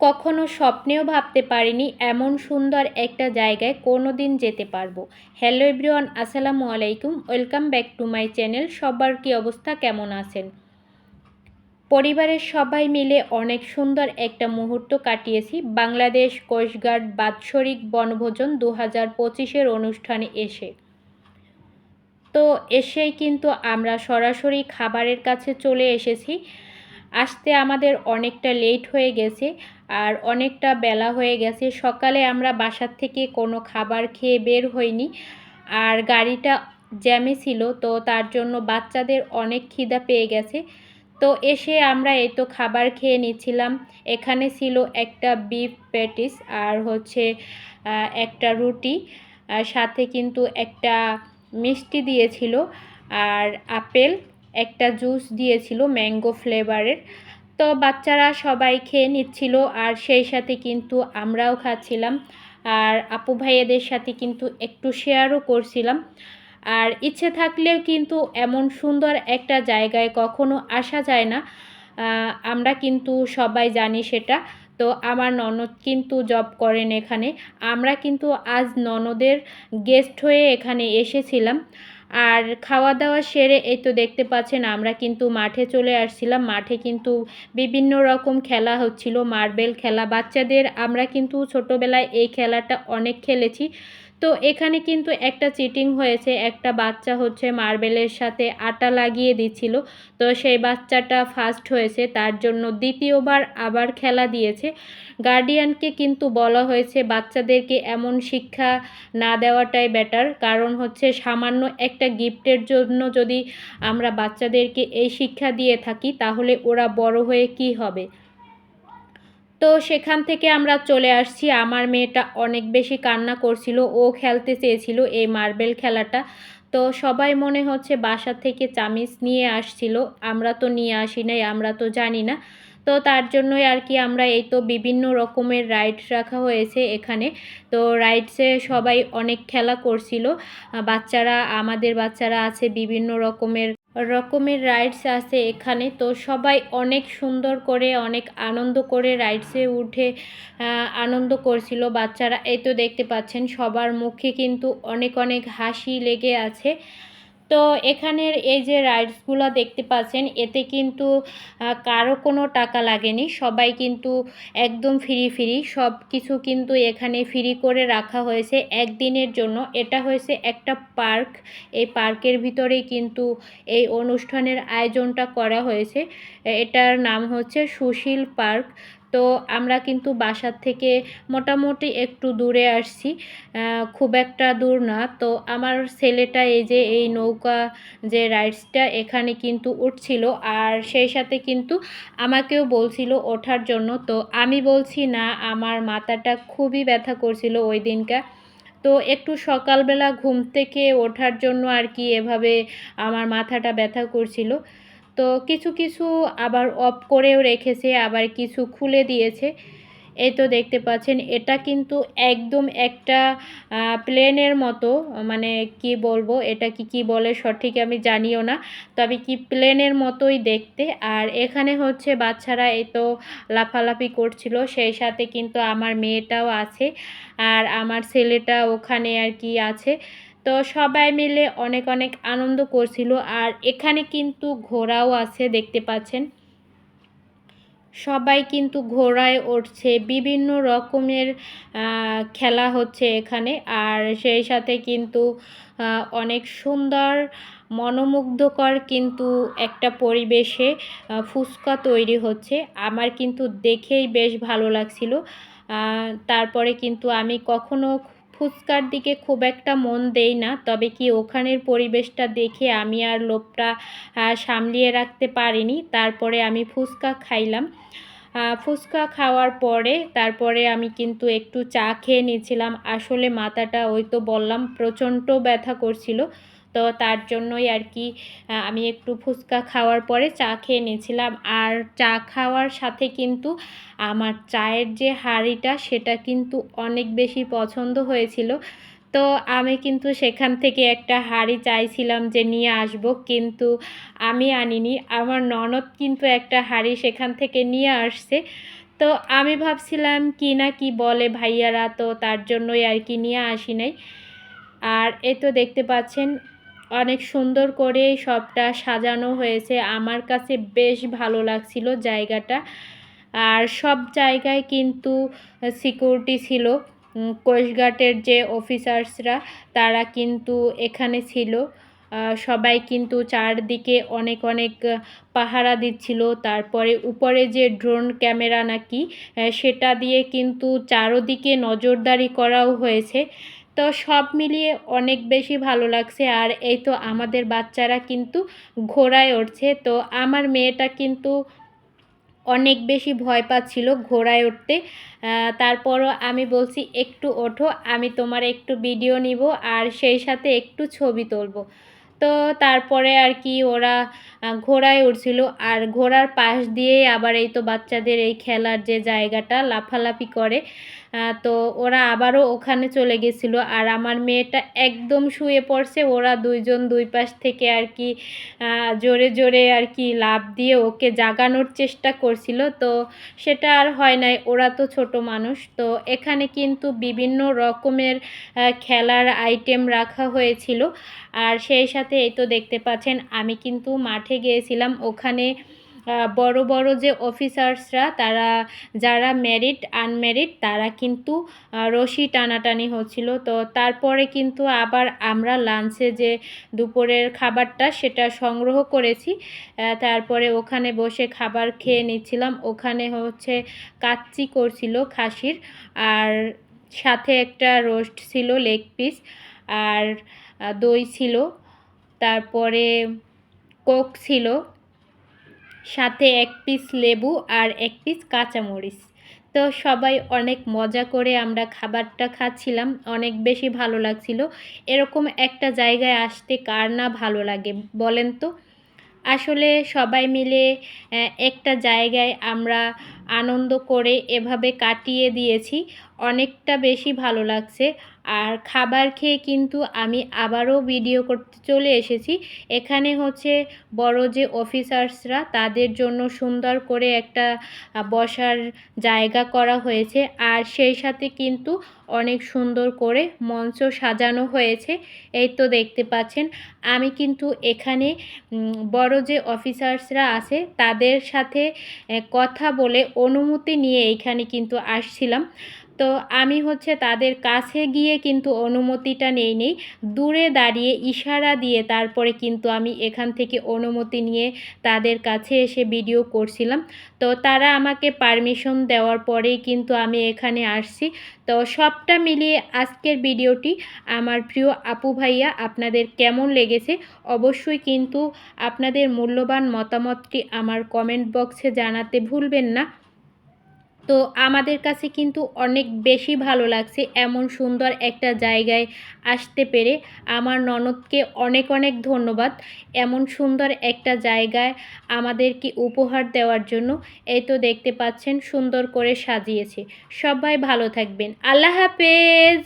কখনো স্বপ্নেও ভাবতে পারিনি এমন সুন্দর একটা জায়গায় কোনো দিন যেতে পারব। হ্যালো এভরিওয়ান, আসসালামু আলাইকুম। Welcome back to my channel. সবার কি অবস্থা? কেমন আছেন? পরিবারের সবাই মিলে অনেক সুন্দর একটা মুহূর্ত কাটিয়েছি। বাংলাদেশ কোস্টগার্ড বাৎসরিক বনভোজন দু হাজার পঁচিশের অনুষ্ঠানে এসে। তো এসেই কিন্তু আমরা সরাসরি খাবারের কাছে চলে এসেছি। আসতে আমাদের অনেকটা লেট হয়ে গেছে আর অনেকটা বেলা হয়ে গেছে। সকালে আমরা বাসার থেকে কোনো খাবার খেয়ে বের হইনি আর গাড়িটা জ্যামে ছিল, তো তার জন্য বাচ্চাদের অনেক খিদা পেয়ে গেছে। তো এসে আমরা এই তো খাবার খেয়ে নিচ্ছিলাম। এখানে ছিল একটা বিফ প্যাটিস আর হচ্ছে একটা রুটি সাথে কিন্তু একটা মিষ্টি দিয়েছিল আর আপেল। একটা জুস দিয়েছিল ম্যাঙ্গো ফ্লেভারের। তো বাচ্চারা সবাই খেয়ে নিচ্ছিল আর সেই সাথে কিন্তু আমরাও খাচ্ছিলাম। আর আপু ভাইয়েদের সাথে কিন্তু একটু শেয়ারও করছিলাম। আর ইচ্ছে থাকলেও কিন্তু এমন সুন্দর একটা জায়গায় কখনো আসা যায় না। আমরা কিন্তু সবাই জানি সেটা। তো আমার ননদ কিন্তু জব করেন এখানে। আমরা কিন্তু আজ ননদের গেস্ট হয়ে এখানে এসেছিলাম। আর খাওয়া দাওয়া সেরে এই তো দেখতে পাচ্ছেন, আমরা কিন্তু মাঠে চলে আসছিলাম। মাঠে কিন্তু বিভিন্ন রকম খেলা হচ্ছিল, মার্বেল খেলা। বাচ্চাদের আমরা কিন্তু ছোটোবেলায় এই খেলাটা অনেক খেলেছি। তো এখানে কিন্তু একটা চিটিং হয়েছে, একটা বাচ্চা হচ্ছে মার্বেলের সাথে আটা লাগিয়ে দিচ্ছিল। তো সেই বাচ্চাটা ফার্স্ট হয়েছে, তার জন্য দ্বিতীয়বার আবার খেলা দিয়েছে। গার্ডিয়ানকে কিন্তু বলা হয়েছে বাচ্চাদেরকে এমন শিক্ষা না দেওয়াটাই বেটার কারণ হচ্ছে সামান্য একটা গিফটের জন্য যদি আমরা বাচ্চাদেরকে এই শিক্ষা দিয়ে থাকি, তাহলে ওরা বড় হয়ে কি হবে? তো সেখান থেকে আমরা চলে আসছি। আমার মেয়েটা অনেক বেশি কান্না করছিল, ও খেলতে চেয়েছিল এই মার্বেল খেলাটা। তো সবাই মনে হচ্ছে বাসা থেকে চামিচ নিয়ে আসছিল, আমরা তো নিয়ে আসি নাই, আমরা তো জানি না। তো তার জন্যই আর কি আমরা এই তো বিভিন্ন রকমের রাইডস রাখা হয়েছে এখানে। তো রাইডসে সবাই অনেক খেলা করছিল। বাচ্চারা, আমাদের বাচ্চারা আছে বিভিন্ন রকমের রকমের রাইডস আছে এখানে। তো সবাই অনেক সুন্দর করে, অনেক আনন্দ করে রাইডসে উঠে আনন্দ করছিল বাচ্চারা। এই তো দেখতে পাচ্ছেন, সবার মুখে কিন্তু অনেক অনেক হাসি লেগে আছে। তো এখানের এই যে রাইডসগুলো দেখতে পাচ্ছেন, এতে কিন্তু কারও কোনো টাকা লাগেনি। সবাই কিন্তু একদম ফ্রি ফ্রি সব কিছু কিন্তু এখানে ফ্রি করে রাখা হয়েছে একদিনের জন্য। এটা হয়েছে একটা পার্ক। এই পার্কের ভিতরেই কিন্তু এই অনুষ্ঠানের আয়োজনটা করা হয়েছে। এটার নাম হচ্ছে সুশীল পার্ক। তো আমরা কিন্তু বাসার থেকে মোটামুটি একটু দূরে আসছি খুব একটা দূর না। তো আমার ছেলেটা এই যে এই নৌকা যে রাইডসটা এখানে কিন্তু উঠছিল আর সেই সাথে কিন্তু আমাকেও বলছিল ওঠার জন্য। তো আমি বলছি, না, আমার মাথাটা খুবই ব্যথা করছিল ওই দিনকা। তো একটু সকালবেলা ঘুম থেকে ওঠার জন্য আর কি এভাবে আমার মাথাটা ব্যথা করছিল। তো কিছু কিছু আবার অফ করেও রেখেছে, আবার কিছু খুলে দিয়েছে। এই তো দেখতে পাচ্ছেন, এটা কিন্তু একদম একটা প্লেনের মতো মানে কি বলব, এটা কি কি বলে সঠিক আমি জানিও না, তবে কি প্লেনের মতোই দেখতে। আর এখানে হচ্ছে বাচ্চারা এই তো লাফালাফি করছিল, সেই সাথে কিন্তু আমার মেয়েটাও আছে, আর আমার ছেলেটা ওখানে আর কি আছে। তো সবাই মিলে অনেক অনেক আনন্দ করছিল আর এখানে কিন্তু ঘোড়াও আছে, দেখতে পাচ্ছেন। সবাই কিন্তু ঘোড়ায় উঠছে, বিভিন্ন রকমের খেলা হচ্ছে এখানে আর সেই সাথে কিন্তু অনেক সুন্দর, মনোমুগ্ধকর কিন্তু একটা পরিবেশে ফুচকা তৈরি হচ্ছে। আমার কিন্তু দেখেই বেশ ভালো লাগছিল। তারপরে কিন্তু আমি কখনো ফুচকার দিকে খুব একটা মন দেই না, তবে কি ওখানের পরিবেশটা দেখে আমি আর লোভটা সামলিয়ে রাখতে পারিনি। তারপরে আমি ফুচকা খাইলাম। ফুচকা খাওয়ার পরে, তারপরে আমি কিন্তু একটু চা খেয়ে নিয়েছিলাম। আসলে মাথাটা ওই তো বললাম, প্রচণ্ড ব্যথা করছিল। তো তার জন্যই আর কি আমি একটু ফুচকা খাওয়ার পরে চা খেয়ে নিয়েছিলাম। আর চা খাওয়ার সাথে কিন্তু আমার চায়ের যে হাঁড়িটা সেটা কিন্তু অনেক বেশি পছন্দ হয়েছিল। তো আমি কিন্তু সেখান থেকে একটা হাঁড়ি চাইছিলাম যে নিয়ে আসব, কিন্তু আমি আনিনি। আমার ননদ কিন্তু একটা হাঁড়ি সেখান থেকে নিয়ে আসছে। তো আমি ভাবছিলাম, কি না কি বলে ভাইয়ারা, তো তার জন্যই আর কি নিয়ে আসি নাই। আর এ তো দেখতে পাচ্ছেন অনেক সুন্দর করে সবটা সাজানো হয়েছে। আমার কাছে বেশ ভালো লাগছিল জায়গাটা। আর সব জায়গায় কিন্তু সিকিউরিটি ছিল। কোস্টগার্ডের যে অফিসার্সরা তারা কিন্তু এখানে ছিল। সবাই কিন্তু চারদিকে অনেক অনেক পাহারা দিচ্ছিল। তারপরে উপরে যে ড্রোন ক্যামেরা নাকি সেটা দিয়ে কিন্তু চারোদিকে নজরদারি করাও হয়েছে। তো সব মিলিয়ে অনেক বেশি ভালো লাগছে। আর এই তো আমাদের বাচ্চারা কিন্তু ঘোড়ায় উঠছে। তো আমার মেয়েটা কিন্তু অনেক বেশি ভয় পাচ্ছিল ঘোড়ায় উঠতে। তারপরও আমি বলছি, একটু ওঠো, আমি তোমার একটু ভিডিও নিব আর সেই সাথে একটু ছবি তুলবো। তো তারপরে আর কি ওরা ঘোড়ায় উঠছিল। আর ঘোড়ার পাশ দিয়েই আবার এই তো বাচ্চাদের এই খেলার যে জায়গাটা, লাফালাফি করে। তো ওরা আবারও ওখানে চলে গেছিল। আর আমার মেয়েটা একদম শুয়ে পড়ছে। ওরা দুইজন দুই পাশ থেকে আর কি জোরে জোরে আর কি লাভ দিয়ে ওকে জাগানোর চেষ্টা করছিল। তো সেটা আর হয় নাই, ওরা তো ছোট মানুষ। তো এখানে কিন্তু বিভিন্ন রকমের খেলার আইটেম রাখা হয়েছিল। আর সেই সাথে এই তো দেখতে পাচ্ছেন, আমি কিন্তু মাঠে গিয়েছিলাম। ওখানে বড় বড় যে অফিসার্সরা, তারা যারা ম্যারিড আনম্যারিড তারা কিন্তু রশি টানাটানি হচ্ছিল। তো তারপরে কিন্তু আবার আমরা লাঞ্চে যে দুপুরের খাবারটা সেটা সংগ্রহ করেছি। তারপরে ওখানে বসে খাবার খেয়ে নিচ্ছিলাম। ওখানে হচ্ছে কাচ্চি করছিল খাসির। আর সাথে একটা রোস্ট ছিল লেগ পিস আর দই ছিল। তারপরে কোক ছিল। সাথে এক পিস লেবু আর এক পিস কাঁচামরিচ। তো সবাই অনেক মজা করে আমরা খাবারটা খাচ্ছিলাম, অনেক বেশি ভালো লাগছিল। এরকম একটা জায়গায় আসতে কার না ভালো লাগে, বলেন তো? আসলে সবাই মিলে একটা জায়গায় আমরা আনন্দ করে এভাবে কাটিয়ে দিয়েছি, অনেকটা বেশি ভালো লাগছে। আর খাবার খেয়ে কিন্তু আমি আবারও ভিডিও করতে চলে এসেছি। এখানে হচ্ছে বড় যে অফিসার্সরা তাদের জন্য সুন্দর করে একটা বসার জায়গা করা হয়েছে। আর সেই সাথে কিন্তু অনেক সুন্দর করে মঞ্চ সাজানো হয়েছে। এই তো দেখতে পাচ্ছেন, আমি কিন্তু এখানে বড় যে অফিসার্সরা আছে তাদের সাথে কথা বলে অনুমতি নিয়ে এখানে কিন্তু আসছিলাম। তো আমি হচ্ছে তাদের কাছে গিয়ে কিন্তু অনুমতিটা নেই নেই। দূরে দাঁড়িয়ে ইশারা দিয়ে তারপরে কিন্তু আমি এখান থেকে অনুমতি নিয়ে তাদের কাছে এসে ভিডিও করছিলাম। তো তারা আমাকে পারমিশন দেওয়ার পরেই কিন্তু আমি এখানে আসছি। তো সবটা মিলিয়ে আজকের ভিডিওটি আমার প্রিয় আপু ভাইয়া, আপনাদের কেমন লেগেছে? অবশ্যই কিন্তু আপনাদের মূল্যবান মতামতটি আমার কমেন্ট বক্সে জানাতে ভুলবেন না। তো আমাদের কাছে কিন্তু অনেক বেশি ভালো লাগছে এমন সুন্দর একটা জায়গায় আসতে পেরে। আমার ননদকে অনেক অনেক ধন্যবাদ এমন সুন্দর একটা জায়গায় আমাদেরকে উপহার দেওয়ার জন্য। এই তো দেখতে পাচ্ছেন সুন্দর করে সাজিয়েছে। সবাই ভালো থাকবেন। আল্লাহ হাফেজ!